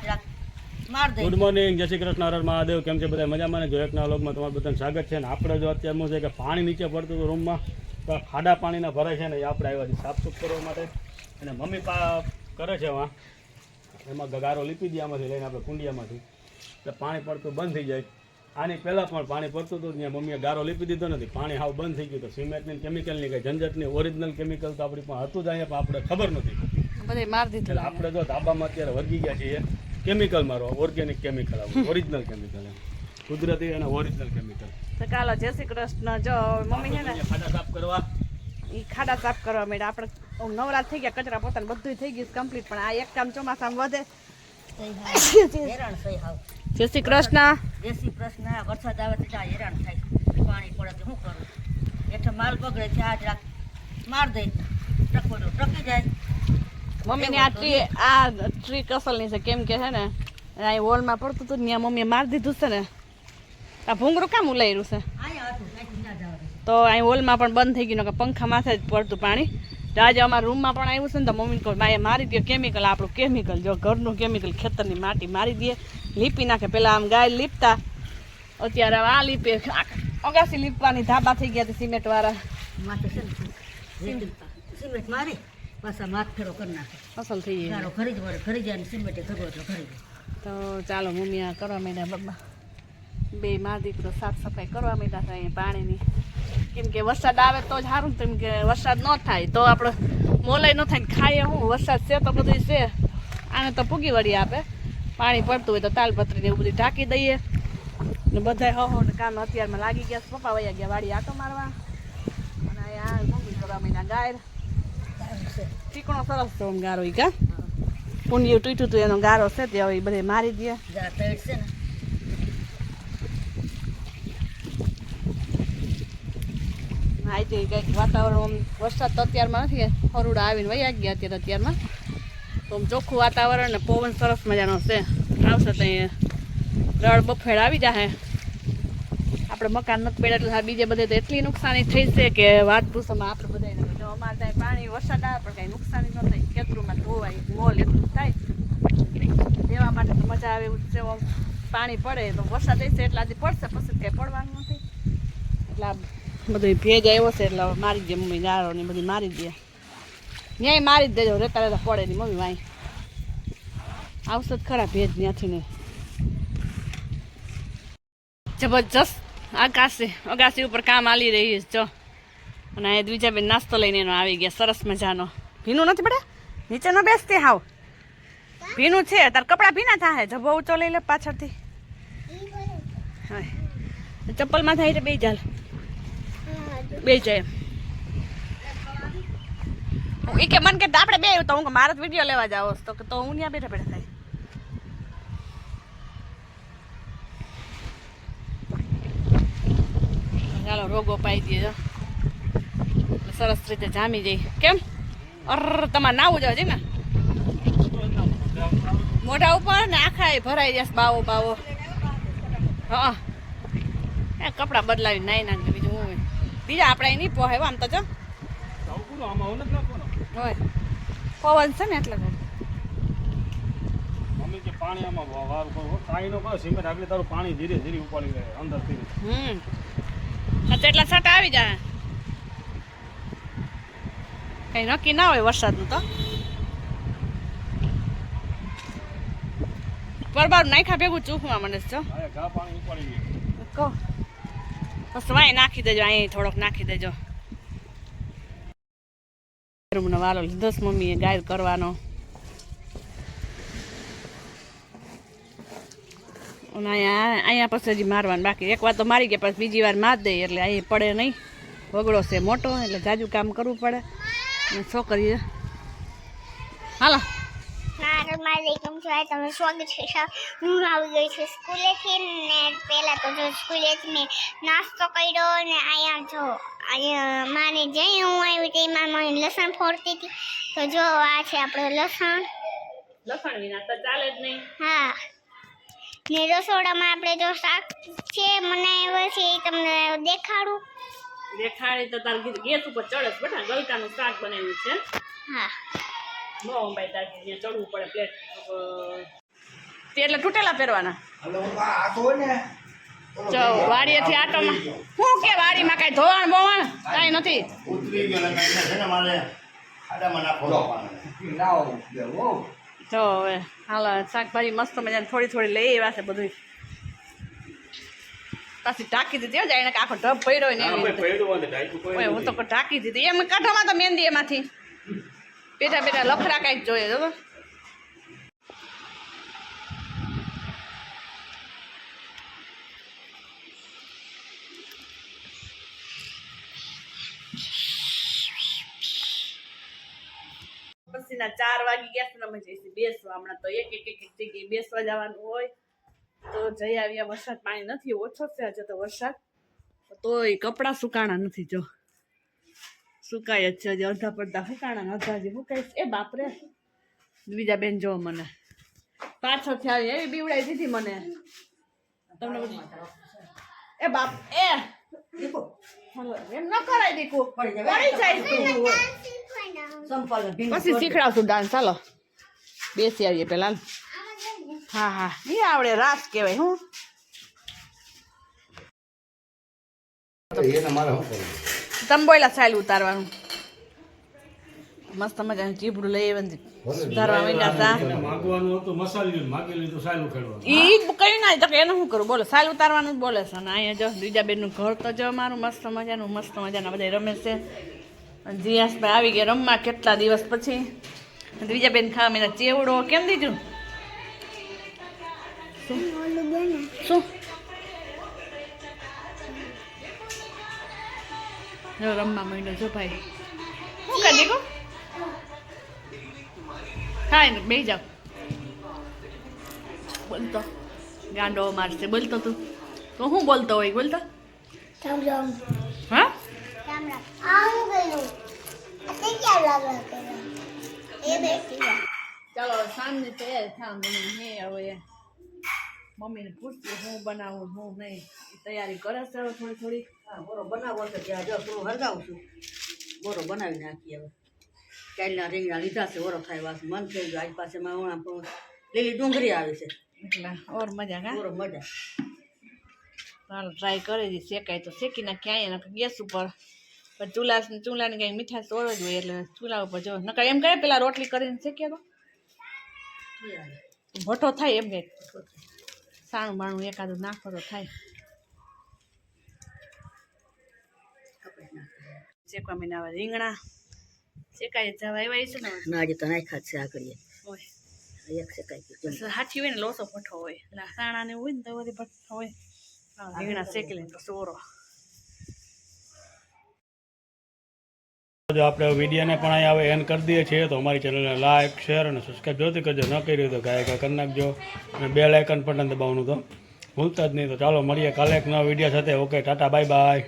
દે. Good morning જય શ્રી કૃષ્ણ હર મહાદેવ કેમ છે બધા? મજામાં ને? જો એકના વ્લોગમાં તમારું બધાને સ્વાગત છે ને આપણે જો અત્યારનું છે કે પાણી નીચે પડતું હતું રૂમમાં તો ખાડા પાણીના ભરાય છે ને એ આપણે આવ્યા છીએ સાફસૂફ કરવા માટે. અને મમ્મી પા કરે છે વાં એમાં ગગારો લીપી દે આમાંથી લઈને આપણે કુંડિયામાંથી. એટલે પાણી પડતું બંધ થઈ જાય. આની પહેલાં પણ પાણી પડતું હતું ત્યાં મમ્મીએ ગારો લીપી દીધો નથી. પાણી હાવ બંધ થઈ ગયું તો સિમેન્ટની કેમિકલની કંઈ ઝંઝટની ઓરિજિનલ કેમિકલ તો આપણી પણ હતું જ અહીંયા પણ આપણે ખબર નથી. બધે માર દીધું આપણે જો ધાબામાં અત્યારે વર્ગી ગયા છીએ. કેમિકલ મારો ઓર્ગેનિક કેમિકલ આવે ઓરિજિનલ કેમિકલ એમ. કુદરતી અને ઓરિજિનલ કેમિકલ તો ચાલો જય શ્રી કૃષ્ણ. જો મમ્મી છે ને ખાડા સાફ કરવા. એ ખાડા સાફ કરવા માંડ્યા. આપણે નવરાત થઈ ગયા કચરા પોતાને બધું થઈ ગયું કમ્પ્લીટ પણ આ એક કામ ચોમાસામાં વધે. હેરાન થઈ કૃષ્ણ. જય શ્રી કૃષ્ણ. વરસાદ આવે તો હેરાન થાય. પાણી પડે તો શું કરું? એટલે માલ બગડે છે આજ રાખ માર દે. ટકોરો ટકી જાય. મમ્મીની આ ટ્રી આ ટ્રી કસલની છે કેમ કે છે ને અહીં વોલમાં પડતું હતું ત્યાં મમ્મીએ મારી દીધું છે ને આ ભૂંગળું કામ ઉલાયરું છે. તો અહીં હોલમાં પણ બંધ થઈ ગયું કે પંખા માથે જ પડતું પાણી. તો આજે અમારા રૂમમાં પણ આવ્યું છે ને તો મમ્મી કહું માએ મારી દે કેમિકલ આપણું કેમિકલ જો ઘરનું કેમિકલ ખેતરની માટી મારી દે લીપી નાખે પેલા આમ ગાય લીપતા. અત્યારે આ લીપે અગાસી લીપવાની ધાબા થઈ ગયા સિમેન્ટ વાળા. સિમેન્ટ મારી. પાછા માથ ફેરો કરી નાખે. અસલ થઈ ગઈ ગારો ખરી જ વળે ખરી જાય સિમેન્ટે ખરો એટલે ખરી તો ચાલો મમ્મી આ કરવા માંડ્યા બાબા. બે મા દીકરો સાફ સફાઈ કરવા માંડ્યા અહીંયા પાણીની. કેમ કે વરસાદ આવે તો જ સારું કેમ કે વરસાદ ન થાય તો આપણે મોલાઈ ન થાય ને ખાઈએ હું. વરસાદ છે તો બધું છે. આને તો પૂગી વળી આપે. પાણી પડતું હોય તો તાલપત્રી ને એવું બધું ઢાંકી દઈએ. ને બધા હો ને કામ અત્યારમાં લાગી ગયા. પપ્પા વયા ગયા વાડી આટો મારવા. અને આ મમ્મી કરવા મહિના ગાય ચીકણો સરસ છે આમ ગારો ઈ કા? પુંડિયું તૂટ્યું હતું એનો ગારો છે તે હવે બધે મારી દે. આજે કંઈક વાતાવરણ આમ વરસાદ તો અત્યારમાં નથી હરુડા આવીને વયા ગયા અત્યારે અત્યારમાં. તો આમ ચોખ્ખું વાતાવરણ ને પવન સરસ મજાનો છે. આવશે તો રળ બફેડ આવી જાય આપણે મકાન નથી પડ્યા એટલે બીજે બધે તો એટલી નુકસાની થઈ છે કે વાત પૂછવામાં આપણે ત્યાં પાણી વરસાદ આવે પણ કાંઈ નુકસાની ન થાય. ખેતરોમાં ધોવાય, મોલ એટલું થાય. દેવા માટે તો મજા આવે એવું છે પાણી પડે તો વરસાદ હશે એટલે આજે પડશે, પછી કંઈ પડવાનું નથી. એટલે આ બધું ભેજ આવ્યો છે એટલે મારી દે મમ્મી ગારો ને બધી મારી દે. ન્યાય મારી જ દેજો, રેતા રેતા પડે ની મમ્મી વાંઈ આવશે જ ખરા ભેજ ત્યાંથી ને. જબરજસ્ત આકાશે, અગાસી ઉપર કામ આલી રહી છે, જો. અને અહીંયા દ્વિજાબેન નાસ્તો લઈને એનો આવી ગયા, સરસ મજાનો. ભીનું નથી પડે? નીચે ન બેસતી હાવ. ભીનું છે, તાર કપડાં ભીના થાય જભો ઊંચો લઈ લે પાછળથી. ચપ્પલમાં થાય એટલે બે ચાલ. બે જાય એ કે મન કે આપણે બે તો હું મારા વીડિયો લેવા જાવ તો કે તો હું ત્યાં બેઠા બેઠા થાય. ચાલો, રોગો પાઈ દે જો એટલે સરસ રીતે જામી જઈ. કેમ? અર તમારે નાવું જાવ છે ને? મોઢા ઉપર ને આખા ભરાઈ જશે બાવો બાવો. હા. કપડા બદલાવી નાઈ ના બીજું હું બીજા આપણે નહીં પોહાય હો આમ તો જો. હોય. પવન છે ને એટલે પાણી આમાં વા- કરો કાંઈ નો કરો સિમેન્ટ આગળ તારું પાણી ધીરે ધીરે ઉપાડી રહે અંદરથી હમ. એટલા છાંટા આવી જાય. કઈ નક્કી ના હોય વરસાદનું તો. પરબાર નાખ્યા ભેગું ચૂકવા મને જો કહો. બસ વાય નાખી દેજો અહીં થોડોક નાખી દેજો. વાલો લીધો છે મમ્મીએ ગાય કરવાનો. અહીંયા અહીંયા પછી હજી મારવાનું બાકી. એક વાર તો મારી ગયા પછી બીજી વાર માર દે એટલે અહીં પડે નહીં. વગડો છે મોટો એટલે જાજુ કામ કરવું પડે. અને છોકરી હાલો. વાલેકુમ સલામ તમે સ્વાગત છે? સા હું આવી ગઈ છું સ્કૂલેથી ને પહેલાં તો જો સ્કૂલેથી મેં નાસ્તો કર્યો ને અહીંયા જો અહીંયા માને જઈ હું આવી તેમાં મને લસણ ફોડતી હતી. તો જો આ છે આપણું લસણ. લસણ વિના તો ચાલે જ નહીં. હા. ને રસોડામાં આપણે જો શાક છે બનાવ્યો છે એ તમને દેખાડું. દેખાડી તો તાર ગેસ ઉપર ચડે છે બેટા ગલકાનું શાક બનાવ્યું છે. હા. નો અંબાઈ તાર ત્યાં ચડવું પડે પ્લેટ તે એટલે તૂટેલા પહેરવાના. જો વાડીએથી આટોમાં. શું કે વાડીમાં કાંઈ ધોવાણ બોવાણ? કાંઈ નથી. ઉતરી ગયો છે ને મારે ખાડામાં નાખો જો. હવે હાલ શાકભાજી મસ્ત મજાની થોડી થોડી લઈ આવ્યા છે બધું પાછી ઢાંકી દીધી. હો આખો ઢબ પડ્યો ને ઓય, હું તો ઢાંકી દીધી. એમ કાઢવામાં તો મહેંદી એમાંથી. બેઠા બેઠા લખરા કાંઈક જોઈએ જો પછીના ચાર વાગી ગયા ને જઈશું બેસવા. હમણાં તો એક એક એક એક જગ્યાએ બેસવા જવાનું હોય. તો જઈ આવ્યા વરસાદ પાણી નથી ઓછો છે આજે તો વરસાદ. તોય કપડાં સુકાણા નથી જો. સુકાય જ છે હજી અડધા પડધા સુકાણા અડધા હજી સુકાય એ બાપરે. બીજા બેન જો મને. પાછળ થયા એવી બીવડાઈ દીધી મને. તમને એ બાપ એ! એમ ન કરાય દીકુ. પડી પડી જાય પછી શીખડાવશું ડાન્સ ચાલો બેસી આવીએ પેલા હા હા. એ આવડે રાસ કહેવાય હું? તંબોયલા મારે તમે બોયલા સાઈલ ઉતારવાનું. મસ્ત મજાનું ચીપડું લઈ આવે સુધારવા માંડ્યા હતા માગવાનું હતું મસાલી માગી લીધું સાયલું ખેડવાનું ઈ કઈ ના તો કે એનું શું કરું? બોલો સાયલ ઉતારવાનું જ બોલે છે. અને અહીંયા જો બીજા બેનનું ઘર તો જો મારું મસ્ત મજાનું મસ્ત મજાના બધા રમે છે. અને જીયાસભાઈ આવી ગયા રમવા કેટલા દિવસ પછી. અને બીજા બેન ખાવા મેં ચેવડો કેમ દીધું? શું જો રમવા માંડ્યો જો ભાઈ શું કરી દીકું ખાય ને બેસી જાઓ બોલતો ગાંડો મારશે બોલતો તું તો હું બોલતો હોય બોલતો રામ રામ હા રામ રામ આ હું ગયું તે ક્યાં લાગે એ બેસી ગયા ચાલો સાંજની તૈયારી થવા મને હે હવે મમ્મીને પૂછતી હું બનાવું હું નહીં. તૈયારી કરે છે થોડી થોડી. હા, બોરો બનાવો તો ત્યાં જો થોડું હરગાવું છું. બોરો બનાવી નાખીએ હવે. કાલના રીંગણા લીધા છે ઓરો થાય વાસ મન થઈ ગયું. આજ પાસે માં પણ લીલી ડુંગળી આવી છે. એટલે ઓર મજા કા? બોરો મજા. ચાલો ટ્રાય કરી દી શેકાય તો શેકી ના ક્યાંય ગેસ ઉપર. પણ ચૂલા ચૂલાની કંઈ મીઠાશ ઓર જ હોય એટલે ચૂલા ઉપર જો. નકર એમ કહે પેલા રોટલી કરીને શેકીએ તો? ભઠ્ઠો થાય એમ કંઈક. સાણું બાણું એકાદું નાખો તો થાય શેકવા મહિના આવે રીંગણા શેકાઈ જવા એવા છે ને ના આજે તો નાખ્યા છે આ હોય એક શેકાઈ ગયું હાથી હોય ને લોસો ભઠ્ઠો હોય એટલે આ ને હોય ને તો બધી ભઠ્ઠો હોય રીંગણા શેકી લે તો ઓરો જો આપણે વિડીયોને પણ અહીંયા હવે એન્ડ કરી દઈએ છીએ, તો અમારી ચેનલને લાઇક શેર અને સબસ્ક્રાઈબ જોતી કરજો. ન કરી તો ગાયકા કરી નાખજો અને બે લાઇકન બટન દબાવવાનું તો ભૂલતા જ નહીં. તો ચાલો, મળીએ કાલે એક નવા વીડિયો સાથે. Okay tata bye bye